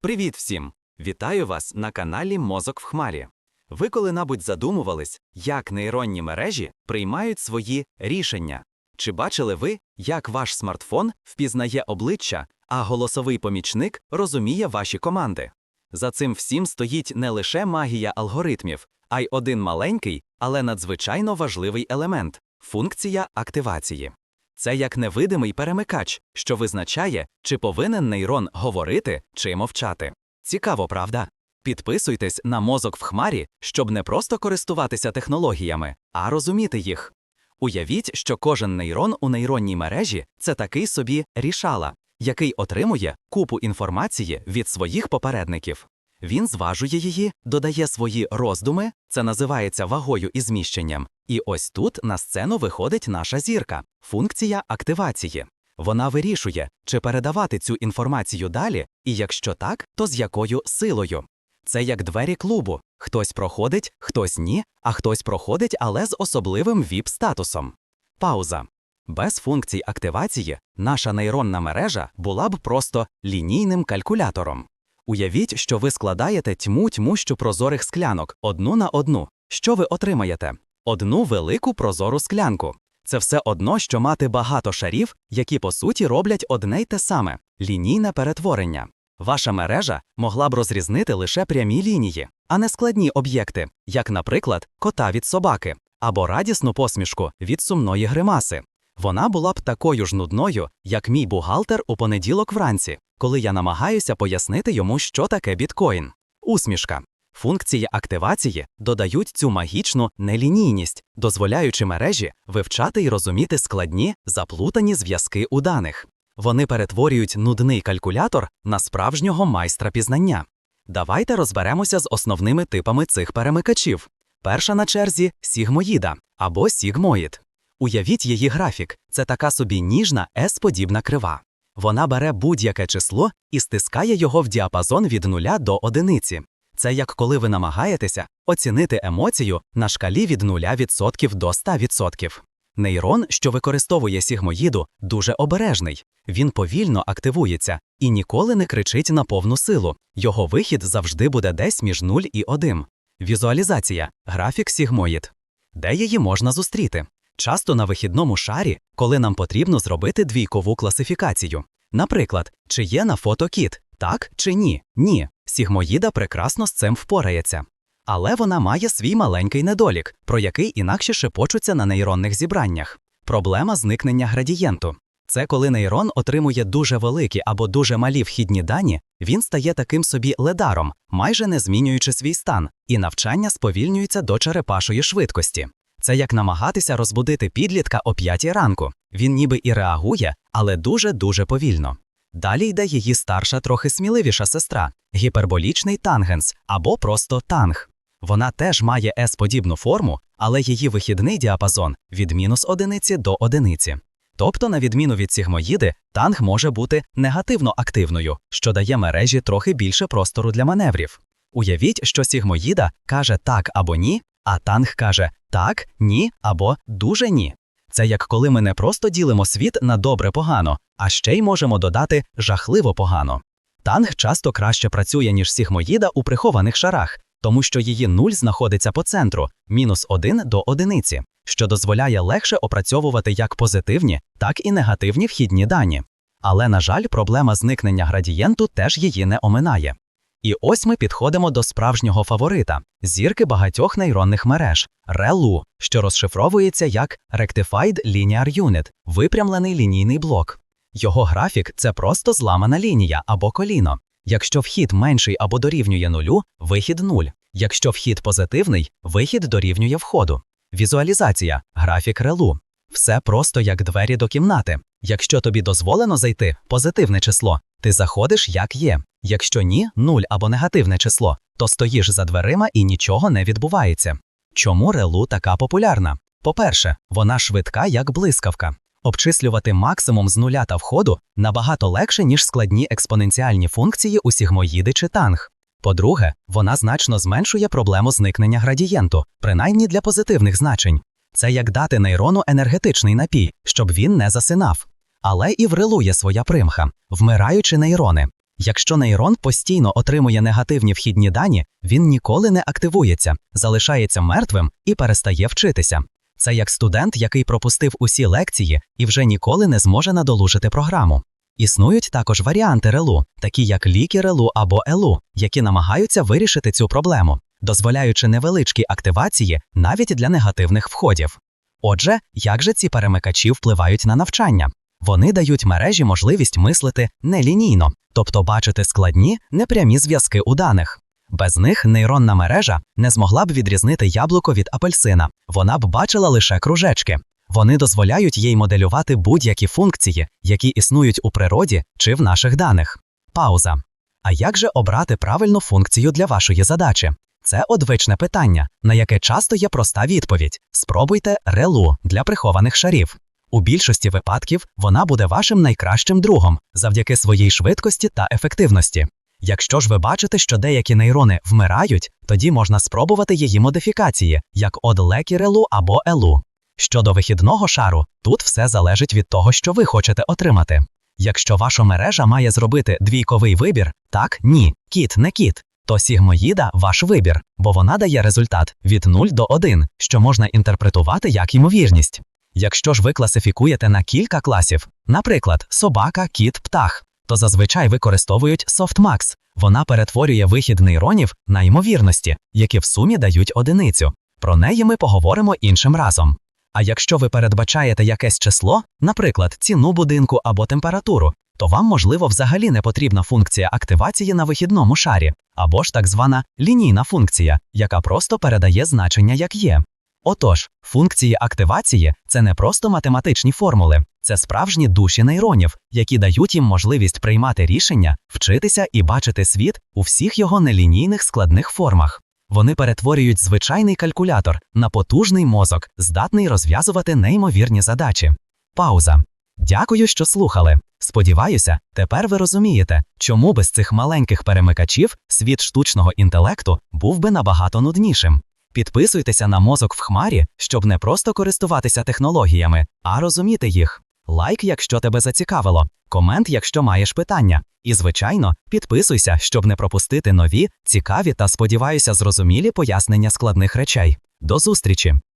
Привіт всім! Вітаю вас на каналі Мозок в Хмарі. Ви коли-небудь задумувались, як нейронні мережі приймають свої рішення? Чи бачили ви, як ваш смартфон впізнає обличчя, а голосовий помічник розуміє ваші команди? За цим всім стоїть не лише магія алгоритмів, а й один маленький, але надзвичайно важливий елемент функція активації. Це як невидимий перемикач, що визначає, чи повинен нейрон говорити чи мовчати. Цікаво, правда? Підписуйтесь на мозок в хмарі, щоб не просто користуватися технологіями, а розуміти їх. Уявіть, що кожен нейрон у нейронній мережі це такий собі рішала, який отримує купу інформації від своїх попередників. Він зважує її, додає свої роздуми, це називається вагою і зміщенням. І ось тут на сцену виходить наша зірка функція активації. Вона вирішує, чи передавати цю інформацію далі, і якщо так, то з якою силою. Це як двері клубу. Хтось проходить, хтось ні, а хтось проходить, але з особливим ВІП-статусом. Пауза. Без функцій активації наша нейронна мережа була б просто лінійним калькулятором. Уявіть, що ви складаєте тьму тьмущу прозорих склянок одну на одну. Що ви отримаєте? Одну велику прозору склянку. Це все одно, що мати багато шарів, які по суті роблять одне й те саме лінійне перетворення. Ваша мережа могла б розрізнити лише прямі лінії, а не складні об'єкти, як, наприклад, кота від собаки або радісну посмішку від сумної гримаси. Вона була б такою ж нудною, як мій бухгалтер у понеділок вранці, коли я намагаюся пояснити йому, що таке біткоін. Усмішка. Функції активації додають цю магічну нелінійність, дозволяючи мережі вивчати і розуміти складні, заплутані зв'язки у даних. Вони перетворюють нудний калькулятор на справжнього майстра пізнання. Давайте розберемося з основними типами цих перемикачів. Перша на черзі сігмоїда або сігмоїд. Уявіть її графік, це така собі ніжна S-подібна крива. Вона бере будь-яке число і стискає його в діапазон від нуля до одиниці. Це як коли ви намагаєтеся оцінити емоцію на шкалі від 0% до 100%. Нейрон, що використовує сігмоїду, дуже обережний. Він повільно активується і ніколи не кричить на повну силу. Його вихід завжди буде десь між 0 і 1. Візуалізація графік сігмоїд. Де її можна зустріти? Часто на вихідному шарі, коли нам потрібно зробити двійкову класифікацію. Наприклад, чи є на фото кіт, так чи ні? Ні. Сігмоїда прекрасно з цим впорається. Але вона має свій маленький недолік, про який інакше шепочуться на нейронних зібраннях. Проблема зникнення градієнту. Це коли нейрон отримує дуже великі або дуже малі вхідні дані, він стає таким собі ледаром, майже не змінюючи свій стан, і навчання сповільнюється до черепашої швидкості. Це як намагатися розбудити підлітка о п'ятій ранку. Він ніби і реагує, але дуже-дуже повільно. Далі йде її старша, трохи сміливіша сестра гіперболічний тангенс або просто танг. Вона теж має S-подібну форму, але її вихідний діапазон від мінус одиниці до одиниці. Тобто, на відміну від сігмоїди, танг може бути негативно активною, що дає мережі трохи більше простору для маневрів. Уявіть, що сігмоїда каже так або ні, а танг каже так, ні або дуже ні. Це як коли ми не просто ділимо світ на добре погано, а ще й можемо додати жахливо погано. Танг часто краще працює, ніж сігмоїда у прихованих шарах, тому що її нуль знаходиться по центру, мінус один до одиниці, що дозволяє легше опрацьовувати як позитивні, так і негативні вхідні дані. Але, на жаль, проблема зникнення градієнту теж її не оминає. І ось ми підходимо до справжнього фаворита зірки багатьох нейронних мереж ReLU, що розшифровується як Rectified Linear Unit – випрямлений лінійний блок. Його графік це просто зламана лінія або коліно. Якщо вхід менший або дорівнює нулю, вихід нуль. Якщо вхід позитивний, вихід дорівнює входу. Візуалізація, графік релу. Все просто як двері до кімнати. Якщо тобі дозволено зайти позитивне число, ти заходиш як є. Якщо ні, нуль або негативне число, то стоїш за дверима і нічого не відбувається. Чому релу така популярна? По-перше, вона швидка, як блискавка. Обчислювати максимум з нуля та входу набагато легше, ніж складні експоненціальні функції у сігмоїди чи танг. По-друге, вона значно зменшує проблему зникнення градієнту, принаймні для позитивних значень. Це як дати нейрону енергетичний напій, щоб він не засинав. Але і в релу є своя примха, вмираючі нейрони. Якщо нейрон постійно отримує негативні вхідні дані, він ніколи не активується, залишається мертвим і перестає вчитися. Це як студент, який пропустив усі лекції і вже ніколи не зможе надолужити програму. Існують також варіанти релу, такі як ліки релу або елу, які намагаються вирішити цю проблему, дозволяючи невеличкі активації навіть для негативних входів. Отже, як же ці перемикачі впливають на навчання? Вони дають мережі можливість мислити нелінійно, тобто бачити складні, непрямі зв'язки у даних. Без них нейронна мережа не змогла б відрізнити яблуко від апельсина, вона б бачила лише кружечки. Вони дозволяють їй моделювати будь-які функції, які існують у природі чи в наших даних. Пауза. А як же обрати правильну функцію для вашої задачі? Це одвичне питання, на яке часто є проста відповідь: спробуйте релу для прихованих шарів. У більшості випадків вона буде вашим найкращим другом завдяки своїй швидкості та ефективності. Якщо ж ви бачите, що деякі нейрони вмирають, тоді можна спробувати її модифікації, як од лекірелу або елу. Щодо вихідного шару, тут все залежить від того, що ви хочете отримати. Якщо ваша мережа має зробити двійковий вибір, так, ні, кіт, не кіт, то сігмоїда ваш вибір, бо вона дає результат від 0 до 1, що можна інтерпретувати як ймовірність. Якщо ж ви класифікуєте на кілька класів, наприклад, собака, кіт, птах, то зазвичай використовують softmax. Вона перетворює вихід нейронів на ймовірності, які в сумі дають одиницю. Про неї ми поговоримо іншим разом. А якщо ви передбачаєте якесь число, наприклад, ціну будинку або температуру, то вам, можливо, взагалі не потрібна функція активації на вихідному шарі, або ж так звана лінійна функція, яка просто передає значення як є. Отож, функції активації це не просто математичні формули, це справжні душі нейронів, які дають їм можливість приймати рішення, вчитися і бачити світ у всіх його нелінійних складних формах. Вони перетворюють звичайний калькулятор на потужний мозок, здатний розв'язувати неймовірні задачі. Пауза. Дякую, що слухали. Сподіваюся, тепер ви розумієте, чому без цих маленьких перемикачів світ штучного інтелекту був би набагато нуднішим. Підписуйтеся на мозок в хмарі, щоб не просто користуватися технологіями, а розуміти їх. Лайк, якщо тебе зацікавило, комент, якщо маєш питання. І, звичайно, підписуйся, щоб не пропустити нові, цікаві та сподіваюся, зрозумілі пояснення складних речей. До зустрічі!